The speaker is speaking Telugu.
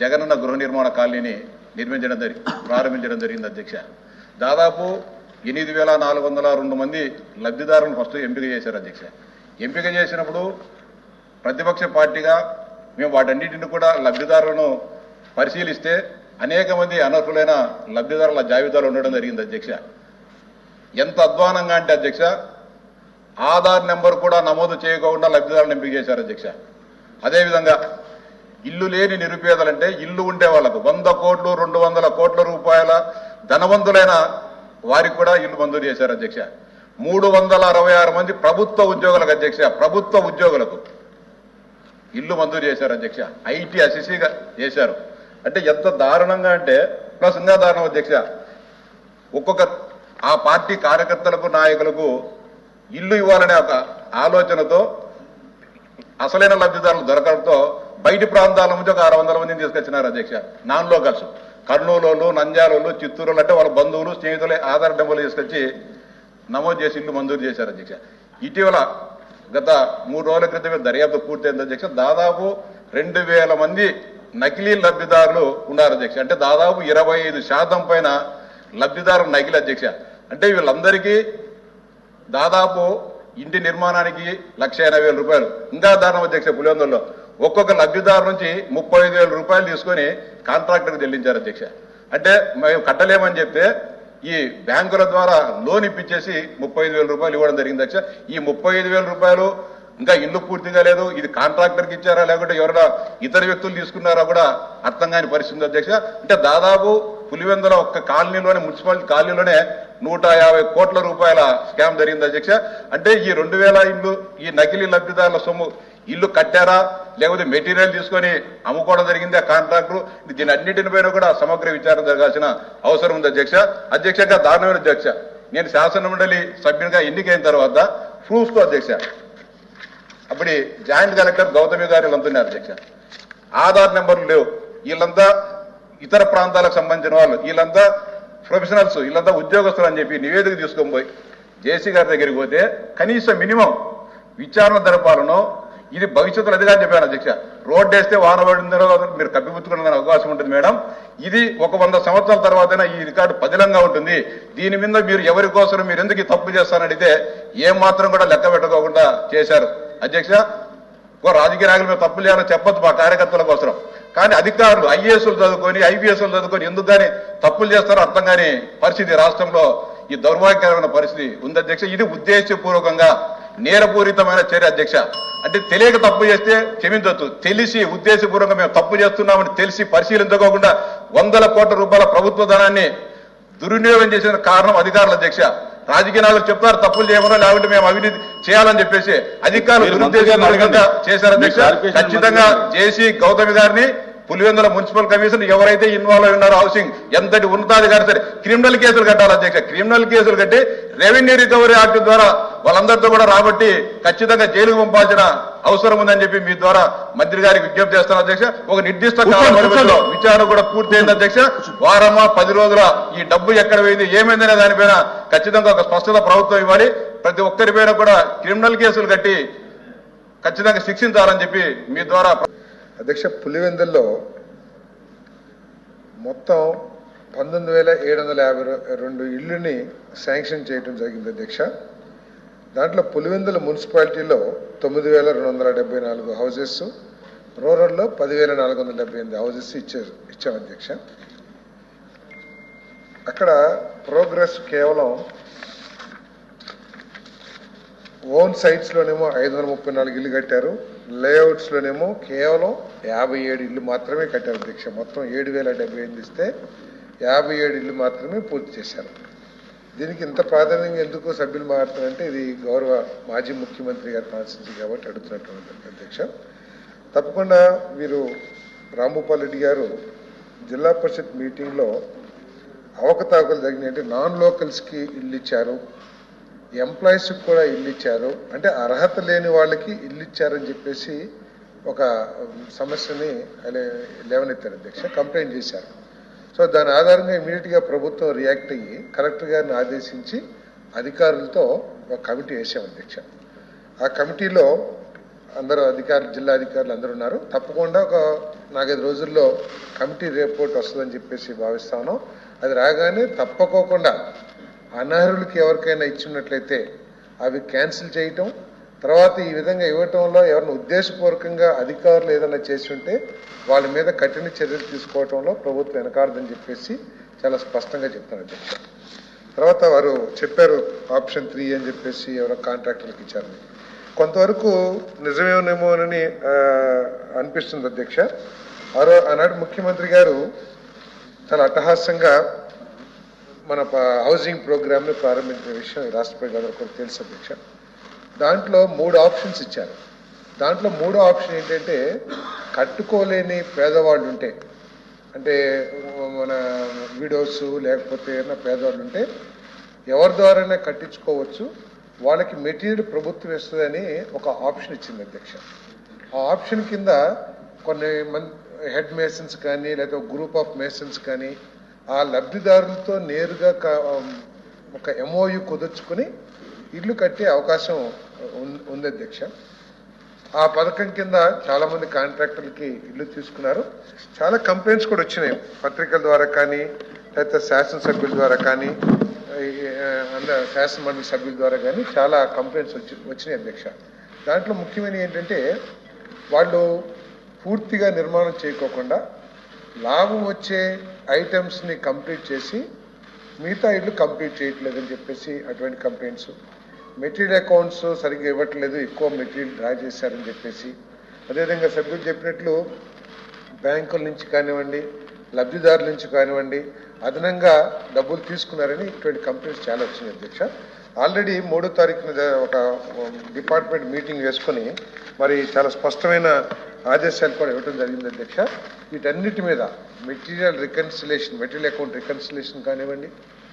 జగనన్న గృహ నిర్మాణ కాలనీని నిర్మించడం జరిగి ప్రారంభించడం జరిగింది అధ్యక్ష. దాదాపు ఎనిమిది వేల నాలుగు వందల రెండు మంది లబ్ధిదారులను ఫస్ట్ ఎంపిక చేశారు అధ్యక్ష. ఎంపిక చేసినప్పుడు ప్రతిపక్ష పార్టీగా మేము వాటన్నిటిని కూడా లబ్ధిదారులను పరిశీలిస్తే అనేక మంది అనర్హులైన లబ్ధిదారుల జాబితాలు ఉండడం జరిగింది అధ్యక్ష. ఎంత అధ్వానంగా అంటే అధ్యక్ష ఆధార్ నెంబర్ కూడా నమోదు చేయకుండా లబ్ధిదారులను ఎంపిక చేశారు అధ్యక్ష. అదేవిధంగా ఇల్లు లేని నిరుపేదలంటే ఇల్లు ఉండే వాళ్ళకు వంద కోట్లు రెండు వందల కోట్ల రూపాయల ధనవంతులైన వారికి కూడా ఇల్లు మంజూరు చేశారు అధ్యక్ష. మూడు వందల అరవై ఆరు మంది ప్రభుత్వ ఉద్యోగులకు అధ్యక్ష ప్రభుత్వ ఉద్యోగులకు ఇల్లు మంజూరు చేశారు అధ్యక్ష. ఐటీ అసిసిగా చేశారు. అంటే ఎంత దారుణంగా అంటే ప్లస్ ఇంకా దారుణం అధ్యక్ష. ఒక్కొక్క ఆ పార్టీ కార్యకర్తలకు నాయకులకు ఇల్లు ఇవ్వాలనే ఒక ఆలోచనతో అసలైన లబ్ధిదారులు దొరకడంతో బయటి ప్రాంతాల నుంచి ఒక ఆరు వందల మందిని తీసుకొచ్చినారు అధ్యక్ష. నాన్ లోకల్స్ కర్నూలు నంద్యాలలో చిత్తూరులో అంటే వాళ్ళ బంధువులు స్నేహితులే ఆధార్ డబ్బులు తీసుకొచ్చి నమోదు చేసి ఇల్లు మంజూరు చేశారు అధ్యక్ష. ఇటీవల గత మూడు రోజుల క్రితమే దర్యాప్తు పూర్తయింది అధ్యక్ష. దాదాపు రెండు వేల మంది నకిలీ లబ్ధిదారులు ఉన్నారు అధ్యక్ష. అంటే దాదాపు ఇరవై ఐదు శాతం పైన లబ్ధిదారు నకిలీ అధ్యక్ష. అంటే వీళ్ళందరికీ దాదాపు ఇంటి నిర్మాణానికి లక్ష వేల రూపాయలు. ఇంకా దారుణం అధ్యక్ష పులివెందుల్లో. ఒక్కొక్క లబ్ధిదారు నుంచి ముప్పై ఐదు వేల రూపాయలు తీసుకొని కాంట్రాక్టర్కి చెల్లించారు అధ్యక్ష. అంటే మేము కట్టలేమని చెప్తే ఈ బ్యాంకుల ద్వారా లోన్ ఇప్పించేసి ముప్పై ఐదు వేల రూపాయలు ఇవ్వడం జరిగింది అధ్యక్ష. ఈ ముప్పై ఐదు వేల రూపాయలు ఇంకా ఇల్లు పూర్తిగా లేదు ఇది కాంట్రాక్టర్కి ఇచ్చారా లేకుంటే ఎవరైనా ఇతర వ్యక్తులు తీసుకున్నారా కూడా అర్థం కాని పరిస్థితి అధ్యక్ష. అంటే దాదాపు పులివెందుల ఒక్క కాలనీలోనే మున్సిపాలిటీ కాలనీలోనే నూట యాభై కోట్ల రూపాయల స్కామ్ జరిగింది అధ్యక్ష. అంటే ఈ రెండు వేల ఇల్లు ఈ నకిలీ లబ్ధిదారుల సొమ్ము ఇల్లు కట్టారా? లేకపోతే మెటీరియల్ తీసుకొని అమ్ముకోవడం జరిగిందా కాంట్రాక్టులు? కాంట్రాక్టర్ దీని అన్నింటిపైన కూడా సమగ్ర విచారణ జరగాల్సిన అవసరం ఉంది అధ్యక్ష. అధ్యక్షగా దారుణమైన అధ్యక్ష. నేను శాసన మండలి సభ్యునిగా ఎన్నికైన తర్వాత ప్రూఫ్స్తో అధ్యక్ష. అప్పుడు జాయింట్ కలెక్టర్ గౌతమి గారు వీళ్ళంతున్నారు అధ్యక్ష. ఆధార్ నెంబర్లు లేవు. వీళ్ళంతా ఇతర ప్రాంతాలకు సంబంధించిన వాళ్ళు. వీళ్ళంతా ప్రొఫెషనల్స్. వీళ్ళంతా ఉద్యోగస్తులు అని చెప్పి నివేదిక తీసుకొని పోయి జేసీ గారి దగ్గరికి పోతే కనీసం మినిమం విచారణ జరపాలను ఇది భవిష్యత్తులో అదిగా చెప్పాను అధ్యక్ష. రోడ్డు వేస్తే వాన పడిందో మీరు కప్పిపుచ్చుకునే అవకాశం ఉంటుంది మేడం. ఇది ఒక వంద సంవత్సరాల తర్వాత ఈ రికార్డు పదిలంగా ఉంటుంది. దీని మీద మీరు ఎవరి కోసం మీరు ఎందుకు తప్పు చేస్తారని అడిగితే ఏమాత్రం మాత్రం కూడా లెక్క పెట్టుకోకుండా చేశారు. అధ్యక్ష ఓ రాజకీయ నాయకులు మేము తప్పులు చేయాలని చెప్పొచ్చు మా కార్యకర్తల కోసం కానీ అధికారులు ఐఏఎస్లు చదువుకొని ఐపీఎస్లు చదువుకొని ఎందుకు కానీ తప్పులు చేస్తారో అర్థం కాని పరిస్థితి రాష్ట్రంలో ఈ దౌర్భాగ్యకరమైన పరిస్థితి ఉంది అధ్యక్ష. ఇది ఉద్దేశపూర్వకంగా నేరపూరితమైన చర్య అధ్యక్ష. అంటే తెలియక తప్పు చేస్తే క్షమించవచ్చు తెలిసి ఉద్దేశపూర్వకంగా మేము తప్పు చేస్తున్నామని తెలిసి పరిశీలించుకోకుండా వందల కోట్ల రూపాయల ప్రభుత్వ ధనాన్ని దుర్వినియోగం చేసిన కారణం అధికారుల అధ్యక్ష. రాజకీయ నాయకులు చెప్తారు తప్పులు చేయమనో లేకుంటే మేము అవినీతి చేయాలని చెప్పేసి అధికారులు. చేశారు అధ్యక్ష. ఖచ్చితంగా జేసీ గౌతమి గారిని పులివెందుల మున్సిపల్ కమిషన్ ఎవరైతే ఇన్వాల్వ్ అయి ఉన్నారో హౌసింగ్ ఎంతటి ఉన్నతాధికారి సరే క్రిమినల్ కేసులు కట్టాలి అధ్యక్ష. క్రిమినల్ కేసులు కట్టి రెవెన్యూ రికవరీ యాక్ట్ ద్వారా వాళ్ళందరితో కూడా రాబట్టి ఖచ్చితంగా జైలుకు పంపాల్సిన అవసరం ఉందని చెప్పి మీ ద్వారా మంత్రి గారికి విజ్ఞప్తి చేస్తాను అధ్యక్ష. ఒక నిర్దిష్ట కాల కూర్చోండి, పరిమితిలో కూర్చోండి. విచారణ కూడా పూర్తయింది అధ్యక్ష. వారమా పది రోజుల ఈ డబ్బు ఎక్కడ పోయింది ఏమైందనే దానిపైన ఖచ్చితంగా ఒక స్పష్టత ప్రభుత్వం ఇవ్వాలి. ప్రతి ఒక్కరిపైన కూడా క్రిమినల్ కేసులు కట్టి ఖచ్చితంగా శిక్షించాలని చెప్పి మీ ద్వారా అధ్యక్ష పులివెందుల్లో మొత్తం పంతొమ్మిది వేల ఏడు వందల యాభై రెండు ఇళ్ళని శాంక్షన్ చేయడం జరిగింది అధ్యక్ష. దాంట్లో పులివెందుల మున్సిపాలిటీలో తొమ్మిది వేల రెండు వందల డెబ్బై నాలుగు హౌజెస్ రూరల్లో పదివేల నాలుగు వందల డెబ్బై ఎనిమిది హౌజెస్ ఇచ్చారు ఇచ్చాం అధ్యక్ష. అక్కడ ప్రోగ్రెస్ కేవలం ఓన్ సైట్స్లోనేమో ఐదు వందల ముప్పై నాలుగు ఇల్లు కట్టారు. లేఅవుట్స్లోనేమో కేవలం యాభై ఏడు ఇల్లు మాత్రమే కట్టారు దీక్ష. మొత్తం ఏడు వేల డెబ్బై ఎనిమిది ఇస్తే యాభై ఏడు ఇల్లు మాత్రమే పూర్తి చేశారు. దీనికి ఇంత ప్రాధాన్యంగా ఎందుకు సభ్యులు మాట్లాడుతారంటే ఇది గౌరవ మాజీ ముఖ్యమంత్రి గారు కాన్స్టిట్యూన్సీ కాబట్టి అడుగుతున్నటువంటి అధ్యక్ష. తప్పకుండా వీరు రాంభూపాల్ రెడ్డి గారు జిల్లా పరిషత్ మీటింగ్లో అవకతవకలు జరిగినాయి. అంటే నాన్ లోకల్స్కి ఇల్లు ఇచ్చారు. ఎంప్లాయీస్కి కూడా ఇల్లు ఇచ్చారు అంటే అర్హత లేని వాళ్ళకి ఇల్లు ఇచ్చారని చెప్పేసి ఒక సమస్యని ఆయన లేవనెత్తారు అధ్యక్ష కంప్లైంట్ చేశారు. సో దాని ఆధారంగా ఇమీడియట్గా ప్రభుత్వం రియాక్ట్ అయ్యి కలెక్టర్ గారిని ఆదేశించి అధికారులతో ఒక కమిటీ వేసాం అధ్యక్ష. ఆ కమిటీలో అందరూ అధికారులు జిల్లా అధికారులు అందరూ ఉన్నారు. తప్పకుండా ఒక నాలుగైదు రోజుల్లో కమిటీ రిపోర్ట్ వస్తుందని చెప్పేసి భావిస్తాను అది రాగానే తప్పకోకుండా అనర్హులకి ఎవరికైనా ఇచ్చినట్లయితే అవి క్యాన్సిల్ చేయటం తర్వాత ఈ విధంగా ఇవ్వటంలో ఎవరిని ఉద్దేశపూర్వకంగా అధికారులు ఏదైనా చేసి ఉంటే వాళ్ళ మీద కఠిన చర్యలు తీసుకోవటంలో ప్రభుత్వం వెనకాడదని చెప్పేసి చాలా స్పష్టంగా చెప్తాను అధ్యక్ష. తర్వాత వారు చెప్పారు ఆప్షన్ త్రీ అని చెప్పేసి ఎవరో కాంట్రాక్టర్లకు ఇచ్చారని. కొంతవరకు నిజమేమోనేమో అని అనిపిస్తుంది అధ్యక్ష. ఆరో ఆనాడు ముఖ్యమంత్రి గారు చాలా అట్టహాస్యంగా మన హౌసింగ్ ప్రోగ్రామ్ని ప్రారంభించిన విషయం రాష్ట్రపతి గారు ఒకరు కూడా తెలుసు అధ్యక్ష. దాంట్లో మూడు ఆప్షన్స్ ఇచ్చారు. దాంట్లో మూడో ఆప్షన్ ఏంటంటే కట్టుకోలేని పేదవాళ్ళు ఉంటే అంటే మన విడోస్ లేకపోతే ఏమైనా పేదవాళ్ళు ఉంటే ఎవరి ద్వారానే కట్టించుకోవచ్చు వాళ్ళకి మెటీరియల్ ప్రభుత్వం ఇస్తుందని ఒక ఆప్షన్ ఇచ్చింది అధ్యక్ష. ఆ ఆప్షన్ కింద కొన్ని మంది హెడ్ మేసన్స్ కానీ లేకపోతే గ్రూప్ ఆఫ్ మేసన్స్ కానీ ఆ లబ్ధిదారులతో నేరుగా ఒక ఎంఓయు కుదుర్చుకుని ఇల్లు కట్టే అవకాశం ఉంది అధ్యక్ష. ఆ పథకం కింద చాలా మంది కాంట్రాక్టర్లకి ఇల్లు తీసుకున్నారు. చాలా కంప్లైంట్స్ కూడా వచ్చినాయి. పత్రికల ద్వారా కానీ లేకపోతే శాసనసభ్యుల ద్వారా కానీ ఈ, శాసన మండలి సభ్యుల ద్వారా కానీ చాలా కంప్లైంట్స్ వచ్చి వచ్చినాయి అధ్యక్ష. దాంట్లో ముఖ్యమైన ఏంటంటే వాళ్ళు పూర్తిగా నిర్మాణం చేయకోకుండా లాభం వచ్చే ఐటమ్స్ని కంప్లీట్ చేసి మిగతా ఇల్లు కంప్లీట్ చేయట్లేదని చెప్పేసి అటువంటి కంప్లైంట్స్ మెటీరియల్ అకౌంట్స్ సరిగ్గా ఇవ్వట్లేదు ఎక్కువ మెటీరియల్ డ్రా చేశారని చెప్పేసి. అదేవిధంగా సభ్యులు చెప్పినట్లు బ్యాంకుల నుంచి కానివ్వండి లబ్ధిదారుల నుంచి కానివ్వండి అదనంగా డబ్బులు తీసుకున్నారని ఇటువంటి కంప్లైంట్స్ చాలా వచ్చినాయి అధ్యక్ష. ఆల్రెడీ మూడో తారీఖున ఒక డిపార్ట్మెంట్ మీటింగ్ వేసుకొని మరి చాలా స్పష్టమైన ఆదేశాలు కూడా ఇవ్వడం జరిగింది అధ్యక్ష. వీటన్నిటి మీద material reconciliation material account reconciliation కానివ్వండి